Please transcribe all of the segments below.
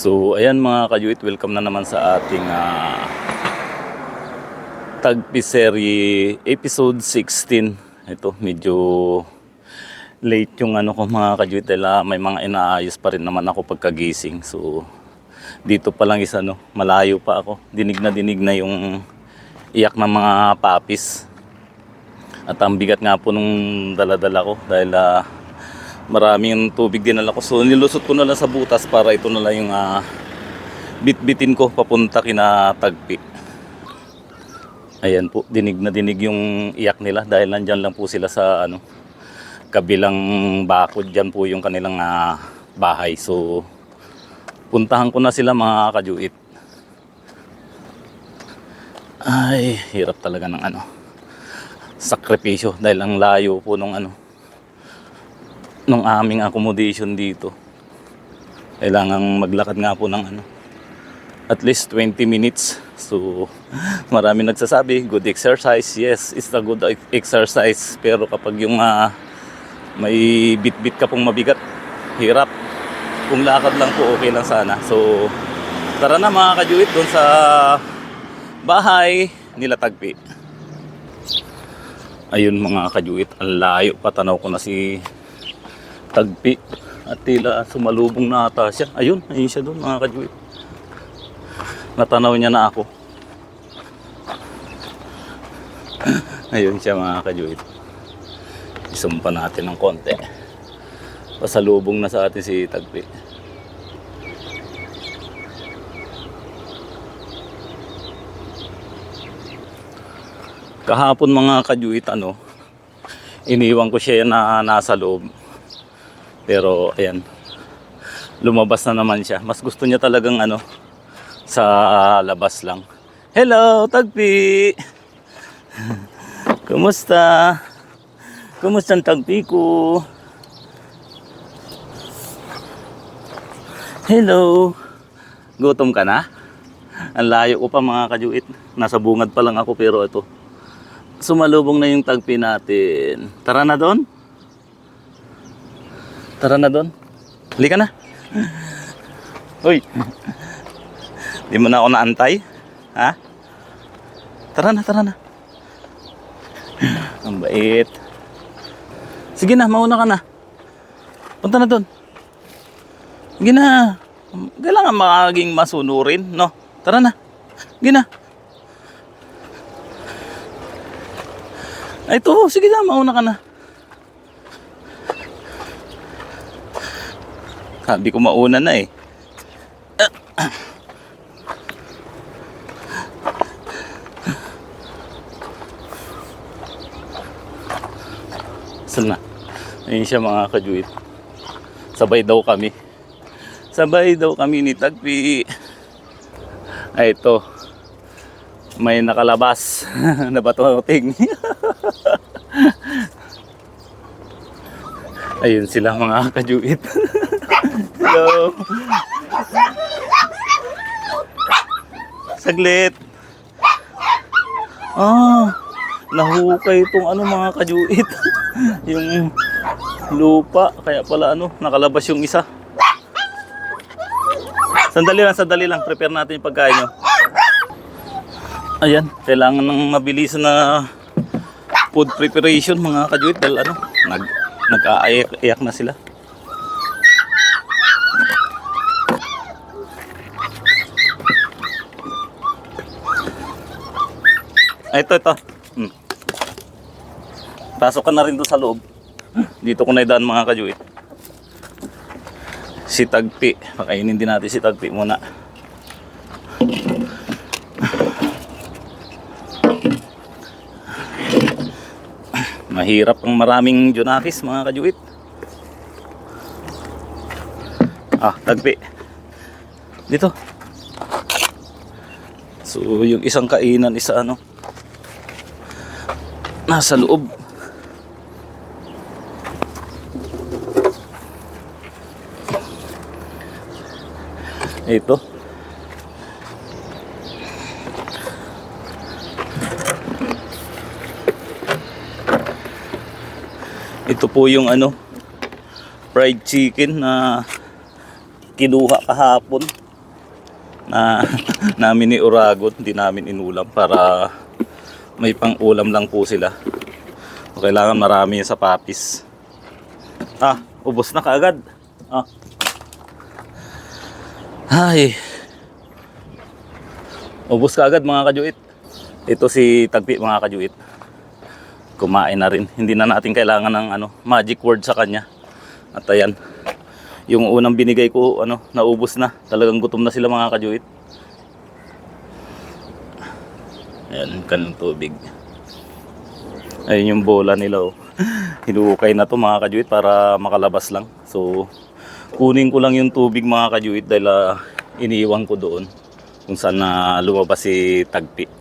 So, ayan mga kajuit, welcome na naman sa ating uh, Tagpiserye episode 16. Ito, medyo late yung ano ko mga kajuit dahil ah, may mga inaayos pa rin naman ako pagkagising. So, dito pa lang isa no, malayo pa ako. Dinig na dinig na yung iyak ng mga papis. At ang bigat nga po nung daladala ko dahil ah, maraming tubig din ko. So nilusot ko na lang sa butas para ito na lang yung ah, bitbitin ko papunta kina Tagpi. Ayan po, dinig na dinig yung iyak nila dahil nandyan lang po sila sa ano kabilang bakod dyan po yung kanilang ah, bahay. So puntahan ko na sila mga kajuit. Ay, hirap talaga ng ano sakripisyo dahil ang layo po nung ano nung aming accommodation dito. Kailangan maglakad nga po ng ano at least 20 minutes. So marami nagsasabi, good exercise. Yes, it's a good exercise. Pero kapag yung ah, may bit-bit ka pong mabigat, hirap. Kung lakad lang po, okay lang sana. So tara na mga kajuit doon sa bahay nila Tagpi. Ayun mga kajuit, ang layo patanaw ko na si Tagpi at tila sumalubong na ata siya. Ayun, ayun siya doon mga kajuit. Natanaw niya na ako. Ayun siya mga kajuit. Isumpa natin ng konti. Pasalubong na sa atin si Tagpi. Kahapon mga kajuit ano, iniwan ko siya na nasa loob. Pero ayan, lumabas na naman siya. Mas gusto niya talagang ano, sa labas lang. Hello, Tagpi! Kumusta? Kumusta ang Tagpi ko? Hello! Gutom ka na? Ang layo ko pa mga kajuit. Nasa bungad pa lang ako pero ito. Sumalubong na yung tagpi natin. Tara na doon. Tara na doon. Halika na. Uy. Di mo na ako naantay? Ha? Tara na, tara na. Ang bait. Sige na, mauna ka na. Punta na doon. Sige na. Kailangan maging masunurin, no? Tara na. Sige na. Ito, sige na, mauna ka na. Sabi ko mauna na eh. Saan na? Ayun siya mga kajuit. Sabay daw kami. Sabay daw kami ni Tagpi. Ay, ito. May nakalabas na batuting. Ayun sila mga kajuit. Hello. Saglit. Ah, nahukay itong ano mga kajuit. yung lupa. Kaya pala ano, nakalabas yung isa. Sandali lang, sandali lang. Prepare natin yung pagkain nyo. Ayan, kailangan ng mabilisan na food preparation mga kajuit dahil ano, nag nag-aayak na sila. Ay, ito, ito. Hmm. Pasok ka na rin doon sa loob. Dito ko na idaan mga kajuit. Si Tagpi. Pakainin din natin si Tagpi muna. Mahirap ang maraming Junakis mga kajuit. Ah, Tagpi. Dito. So, yung isang kainan, isa ano, nasa loob. Ito. Ito po yung ano, fried chicken na kinuha kahapon. na namin ni Uragot, hindi namin inulam para may pang-ulam lang po sila. So, kailangan marami yung sa papis. Ah, ubos na kaagad. Ah. Ay. Ubos kaagad mga kajuit. Ito si Tagpi mga kajuit. Kumain na rin. Hindi na natin kailangan ng ano, magic word sa kanya. At ayan. Yung unang binigay ko, ano, naubos na. Talagang gutom na sila mga kajuit. Ayan, kanong tubig. Ayun yung bola nila oh. Hinukay na to mga kajuit para makalabas lang. So, kunin ko lang yung tubig mga kajuit dahil ah, iniiwan ko doon kung saan na lumabas si Tagpi.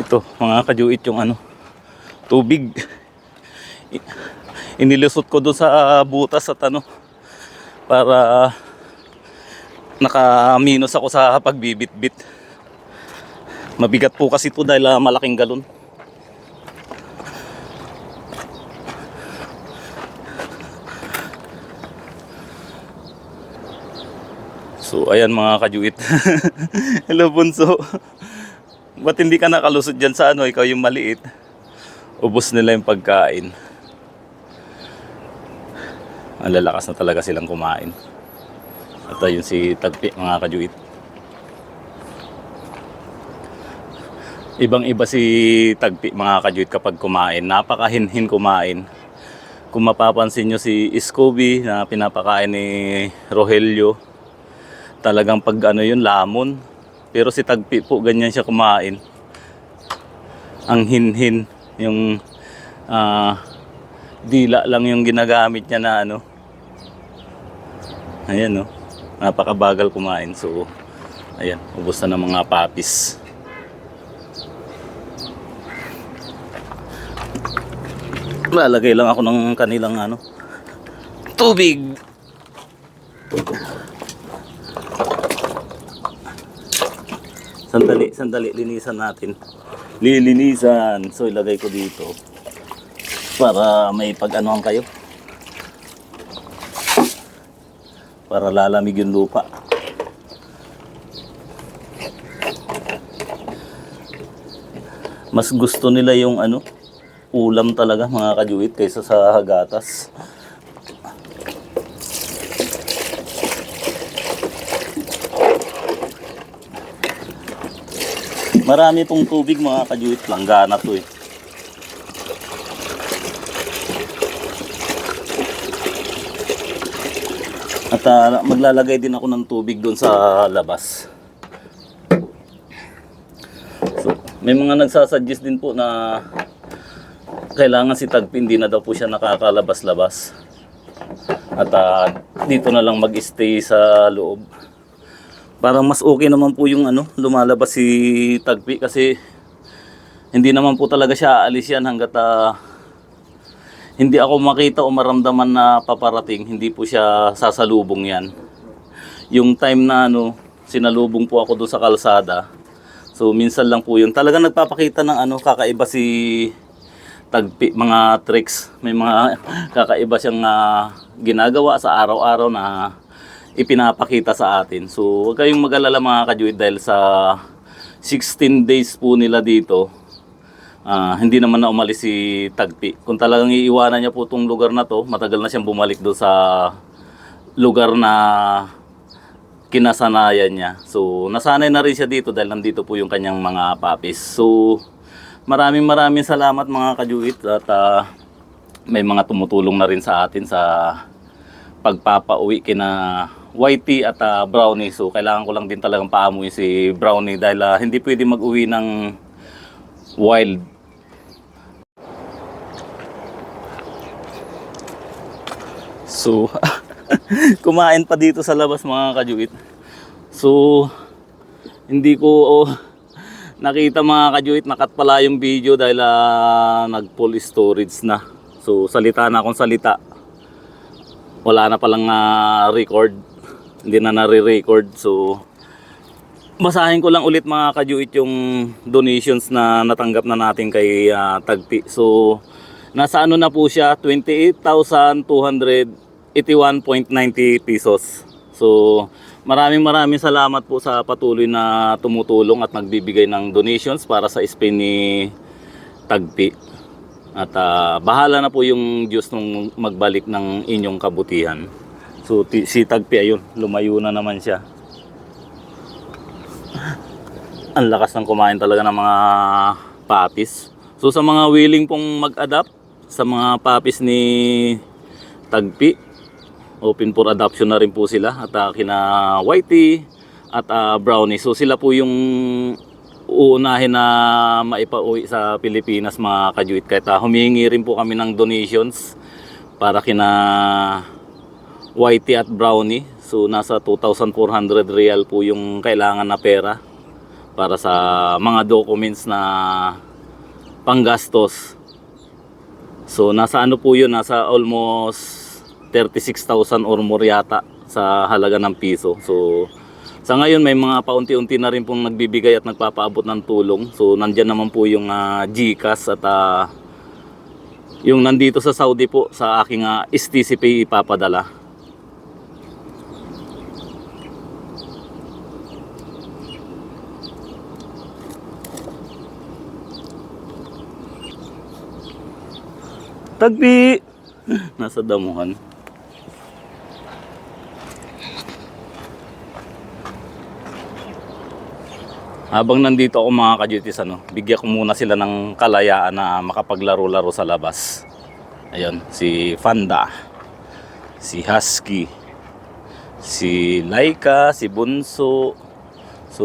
Ito, mga kajuit yung ano, tubig. Inilusot ko doon sa butas at ano, para nakaminos ako sa pagbibitbit. Mabigat po kasi ito dahil ah, malaking galon. So ayan mga kajuit. Hello bunso. Ba't hindi ka nakalusot dyan sa ano, ikaw yung maliit? Ubus nila yung pagkain. Ang lalakas na talaga silang kumain. At ayun si Tagpi, mga kajuit. Ibang iba si Tagpi, mga kajuit kapag kumain. Napakahinhin kumain. Kung mapapansin nyo si Scooby na pinapakain ni Rogelio, talagang pag ano yun, lamon. Pero si Tagpi po, ganyan siya kumain. Ang hinhin, yung ah, dila lang yung ginagamit niya na ano. Ayan no, napakabagal kumain. So, ayan, ubos na ng mga papis. Lalagay lang ako ng kanilang ano, tubig. Sandali, sandali, linisan natin. Lilinisan. So, ilagay ko dito. Para may pag-anuhan kayo. Para lalamig yung lupa. Mas gusto nila yung ano, ulam talaga mga kajuit kaysa sa hagatas. Marami tong tubig mga kajuit, langgana to eh. At ah, maglalagay din ako ng tubig doon sa labas. So, may mga nagsasuggest din po na kailangan si Tagpi hindi na daw po siya nakakalabas-labas. At ah, dito na lang mag-stay sa loob. Parang mas okay naman po yung ano, lumalabas si Tagpi kasi hindi naman po talaga siya aalis yan hanggat ah, hindi ako makita o maramdaman na paparating, hindi po siya sasalubong yan. Yung time na ano, sinalubong po ako doon sa kalsada. So minsan lang po yun. Talagang nagpapakita ng ano, kakaiba si Tagpi, mga tricks. May mga kakaiba siyang ah, ginagawa sa araw-araw na ipinapakita sa atin. So, huwag kayong mag-alala mga kajuit dahil sa 16 days po nila dito, ah, hindi naman na umalis si Tagpi. Kung talagang iiwanan niya po itong lugar na to, matagal na siyang bumalik doon sa lugar na kinasanayan niya. So, nasanay na rin siya dito dahil nandito po yung kanyang mga papis. So, maraming maraming salamat mga kajuit at ah, may mga tumutulong na rin sa atin sa pagpapauwi kina Whitey at ah, Brownie. So kailangan ko lang din talagang paamuin si Brownie dahil ah, hindi pwede mag-uwi ng wild. So kumain pa dito sa labas mga kajuit. So hindi ko oh, nakita mga kajuit, nakat pala yung video dahil ah, nag-full storage na. So salita na akong salita. Wala na palang ah, record. Hindi na nare-record. So basahin ko lang ulit mga kajuit yung donations na natanggap na natin kay ah, Tagpi. So nasa ano na po siya 28,281.90 pesos. So maraming maraming salamat po sa patuloy na tumutulong at nagbibigay ng donations para sa Spain ni Tagpi. At ah, bahala na po yung Diyos nung magbalik ng inyong kabutihan. So si Tagpi ayun, lumayo na naman siya. Ang lakas ng kumain talaga ng mga papis. So sa mga willing pong mag-adapt sa mga papis ni Tagpi, open for adoption na rin po sila at uh, kina Whitey at ah, Brownie. So sila po yung uunahin na maipauwi sa Pilipinas mga kajuit. Kahit ah, humihingi rin po kami ng donations para kina Whitey at Brownie. So nasa 2,400 real po yung kailangan na pera para sa mga documents na panggastos. So nasa ano po yun, nasa almost 36,000 or more yata sa halaga ng piso. So sa ngayon may mga paunti-unti na rin pong nagbibigay at nagpapaabot ng tulong. So nandyan naman po yung ah, GCash at ah, yung nandito sa Saudi po sa aking uh, STCP ipapadala. Tagpi! Nasa damuhan. Habang nandito ako mga kajutis, ano, bigyan ko muna sila ng kalayaan na makapaglaro-laro sa labas. Ayun, si Fanda, si Husky, si Laika, si Bunso. So,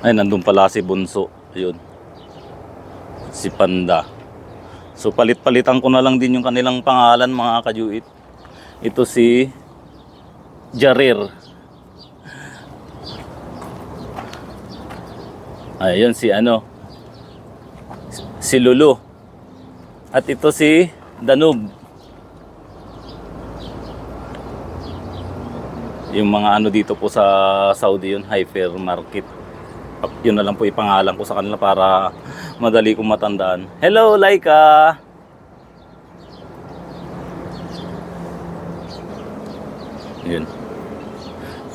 ay, nandun pala si Bunso. Ayun si Panda. So palit-palitan ko na lang din yung kanilang pangalan mga kajuit. Ito si Jarir. Ayun si ano. Si Lulu. At ito si Danub. Yung mga ano dito po sa Saudi yun, hypermarket. Yun na lang po ipangalan ko sa kanila para madali kong matandaan. Hello, Laika! Yun.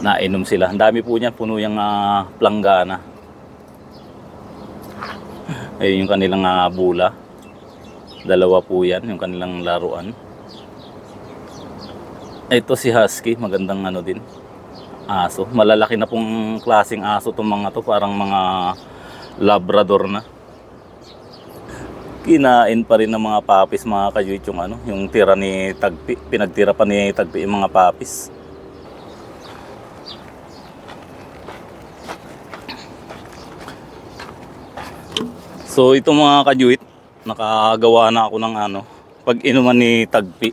Nainom sila. Ang dami po niyan, puno yung ah, planggana. Ayun yung kanilang ah, bula. Dalawa po yan, yung kanilang laruan. Ito si Husky, magandang ano din. Aso. Malalaki na pong klaseng aso itong mga to, parang mga labrador na kinain pa rin ng mga papis mga kajuit yung ano, yung tira ni Tagpi, pinagtira pa ni Tagpi yung mga papis. So ito mga kajuit, nakagawa na ako ng ano, pag inuman ni Tagpi,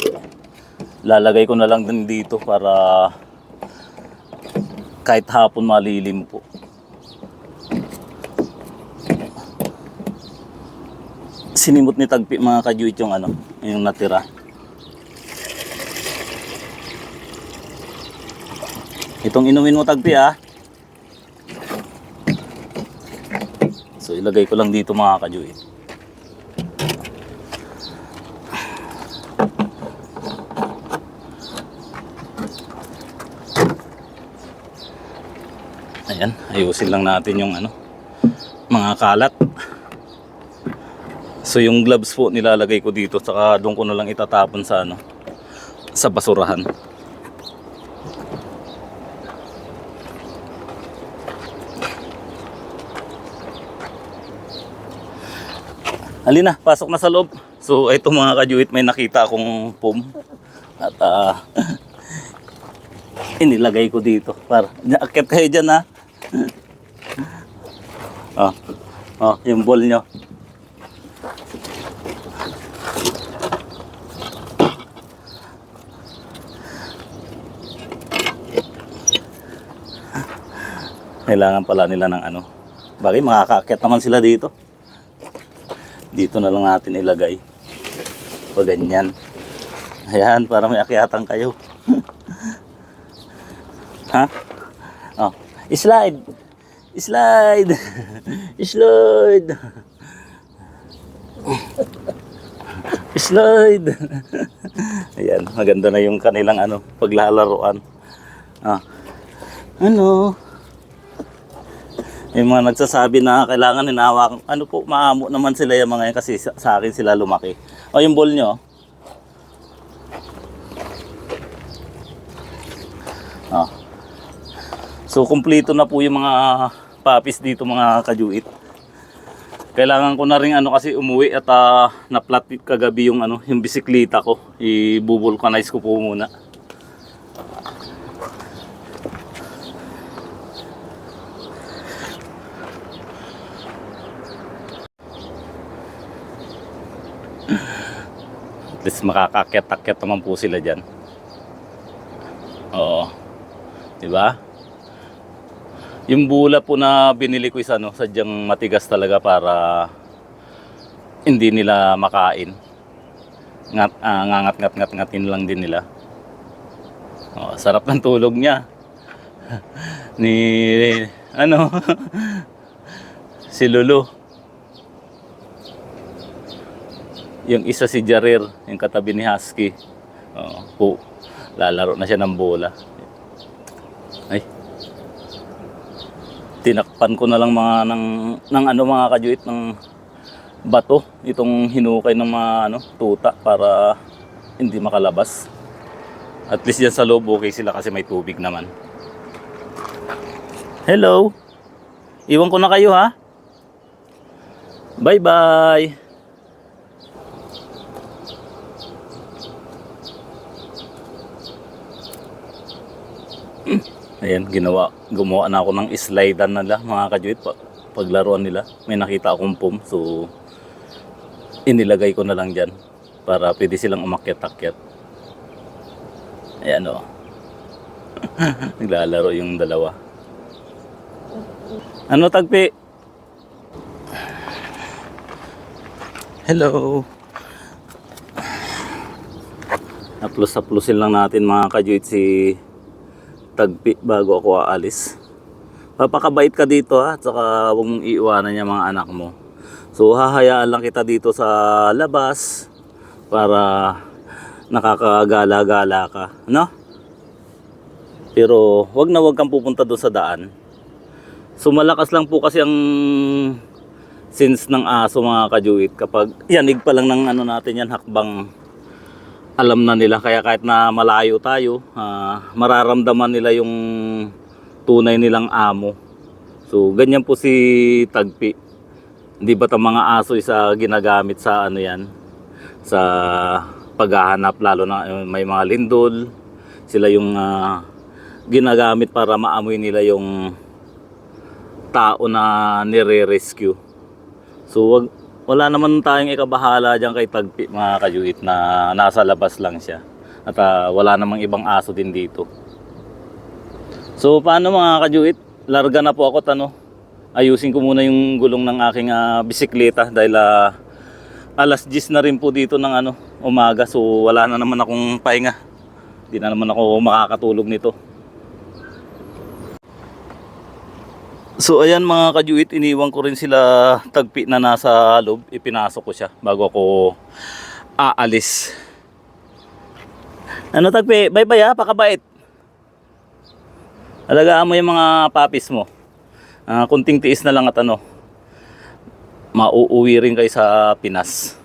lalagay ko na lang din dito para kahit hapon malilim po. Sinimot ni Tagpi mga kajuit yung ano, yung natira. Itong inumin mo Tagpi ah. So ilagay ko lang dito mga kajuit. Ayan, ayusin lang natin yung ano, mga kalat. So yung gloves po nilalagay ko dito saka doon ko na lang itatapon sa ano sa basurahan. Halina, pasok na sa loob. So ito mga kajuit may nakita akong pom at ah, inilagay ko dito para akit kayo dyan ha. oh, oh, yung ball nyo. Kailangan pala nila ng ano. Bagay, makakaakyat naman sila dito. Dito na lang natin ilagay. O ganyan. Ayan, para may akyatan kayo. ha? Oh, slide. Slide. Slide. Slide. Ayan, maganda na yung kanilang ano, paglalaroan. Ah. Ano? Yung mga nagsasabi na kailangan hinahawakan. Ano po, maamo naman sila yung mga yan kasi sa, sa akin sila lumaki. O yung ball nyo. Ah. So, kumpleto na po yung mga puppies dito mga kajuit. Kailangan ko na rin ano kasi umuwi at uh, na-flat kagabi yung ano, yung bisikleta ko. I-vulcanize ko po muna. Least makakakyat-akyat naman po sila dyan. Oo. Di ba? Yung bula po na binili ko isa no, sadyang matigas talaga para hindi nila makain. Ngat, ah, ngangat ngat ngat ngatin lang din nila. Oh, sarap ng tulog niya. Ni ano? si Lulu. Yung isa si Jarir, yung katabi ni Husky. Oh, po, lalaro na siya ng bola. Ay. Tinakpan ko na lang mga ng, ng ano mga kajuit ng bato itong hinukay ng mga ano tuta para hindi makalabas. At least yan sa loob okay sila kasi may tubig naman. Hello. Iwan ko na kayo ha. Bye bye. Ayan, ginawa, gumawa na ako ng slidean nila mga kajuit pa, paglaruan nila. May nakita akong pum, so inilagay ko na lang dyan para pwede silang umakyat-akyat. Ayan o. Naglalaro yung dalawa. Ano tagpi? Hello. Aplos-aplosin lang natin mga kajuit si tagpi bago ako aalis. Papakabait ka dito ha, saka huwag mong iiwanan yung mga anak mo. So hahayaan lang kita dito sa labas para nakakagala-gala ka, no? Pero wag na wag kang pupunta doon sa daan. So malakas lang po kasi ang sense ng aso mga kajuit kapag yanig pa lang ng ano natin yan hakbang alam na nila. Kaya kahit na malayo tayo ah, mararamdaman nila yung tunay nilang amo. So ganyan po si Tagpi. Hindi ba ang mga aso isa ginagamit sa ano yan? Sa paghahanap lalo na eh, may mga lindol. Sila yung ah, ginagamit para maamoy nila yung tao na nire-rescue. So wag wala naman tayong ikabahala diyan kay Tagpi mga kajuit na nasa labas lang siya. At ah, wala namang ibang aso din dito. So paano mga kajuit? Larga na po ako tano. Ayusin ko muna yung gulong ng aking ah, bisikleta dahil ah, alas 10 na rin po dito ng ano, umaga. So wala na naman akong pahinga. Hindi na naman ako makakatulog nito. So ayan mga kajuit, iniwan ko rin sila tagpi na nasa loob. Ipinasok ko siya bago ako aalis. Ano tagpi? Bye bye ha, pakabait. Alagaan mo yung mga papis mo. Ah, kunting tiis na lang at ano, mauuwi rin kayo sa Pinas.